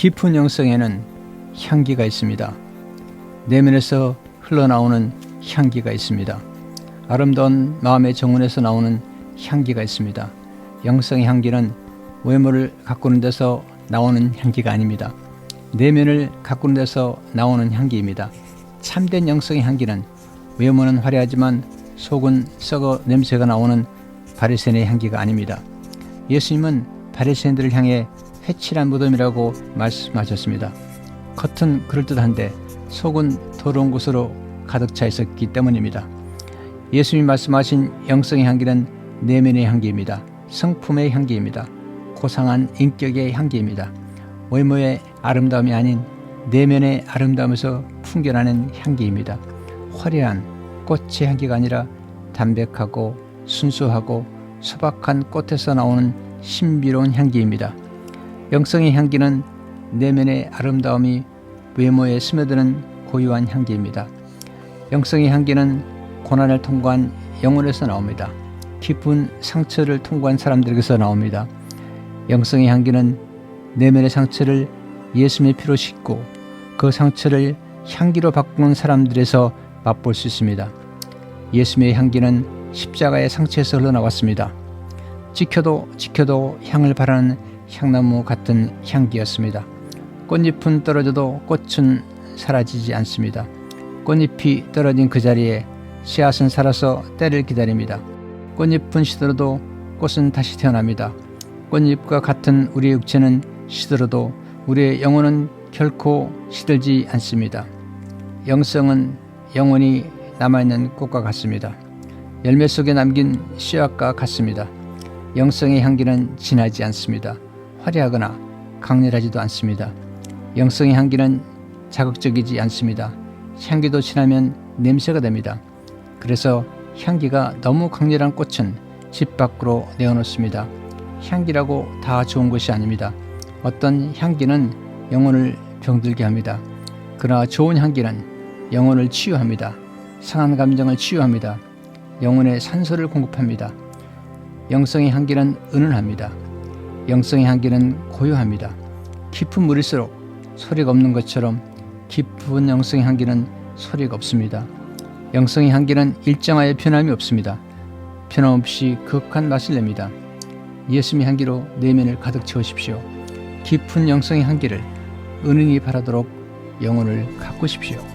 깊은 영성에는 향기가 있습니다. 내면에서 흘러나오는 향기가 있습니다. 아름다운 마음의 정원에서 나오는 향기가 있습니다. 영성의 향기는 외모를 가꾸는 데서 나오는 향기가 아닙니다. 내면을 가꾸는 데서 나오는 향기입니다. 참된 영성의 향기는 외모는 화려하지만 속은 썩어 냄새가 나오는 바리새인의 향기가 아닙니다. 예수님은 바리새인들을 향해 회칠한 무덤이라고 말씀하셨습니다. 겉은 그럴듯한데 속은 더러운 곳으로 가득 차 있었기 때문입니다. 예수님이 말씀하신 영성의 향기는 내면의 향기입니다. 성품의 향기입니다. 고상한 인격의 향기입니다. 외모의 아름다움이 아닌 내면의 아름다움에서 풍겨나는 향기입니다. 화려한 꽃의 향기가 아니라 담백하고 순수하고 소박한 꽃에서 나오는 신비로운 향기입니다. 영성의 향기는 내면의 아름다움이 외모에 스며드는 고유한 향기입니다. 영성의 향기는 고난을 통과한 영혼에서 나옵니다. 깊은 상처를 통과한 사람들에게서 나옵니다. 영성의 향기는 내면의 상처를 예수님의 피로 씻고 그 상처를 향기로 바꾸는 사람들에서 맛볼 수 있습니다. 예수님의 향기는 십자가의 상처에서 흘러나왔습니다. 지켜도 지켜도 향을 바라는 향나무 같은 향기였습니다. 꽃잎은 떨어져도 꽃은 사라지지 않습니다. 꽃잎이 떨어진 그 자리에 씨앗은 살아서 때를 기다립니다. 꽃잎은 시들어도 꽃은 다시 태어납니다. 꽃잎과 같은 우리의 육체는 시들어도 우리의 영혼은 결코 시들지 않습니다. 영성은 영원히 남아있는 꽃과 같습니다. 열매 속에 남긴 씨앗과 같습니다. 영성의 향기는 진하지 않습니다. 화려하거나 강렬하지도 않습니다. 영성의 향기는 자극적이지 않습니다. 향기도 지나면 냄새가 됩니다. 그래서 향기가 너무 강렬한 꽃은 집 밖으로 내어놓습니다. 향기라고 다 좋은 것이 아닙니다. 어떤 향기는 영혼을 병들게 합니다. 그러나 좋은 향기는 영혼을 치유합니다. 상한 감정을 치유합니다. 영혼의 산소를 공급합니다. 영성의 향기는 은은합니다. 영성의 향기는 고요합니다. 깊은 물일수록 소리가 없는 것처럼 깊은 영성의 향기는 소리가 없습니다. 영성의 향기는 일정하여 변함이 없습니다. 변함없이 극한 맛을 냅니다. 예수님의 향기로 내면을 가득 채우십시오. 깊은 영성의 향기를 은은히 바라도록 영혼을 가꾸십시오.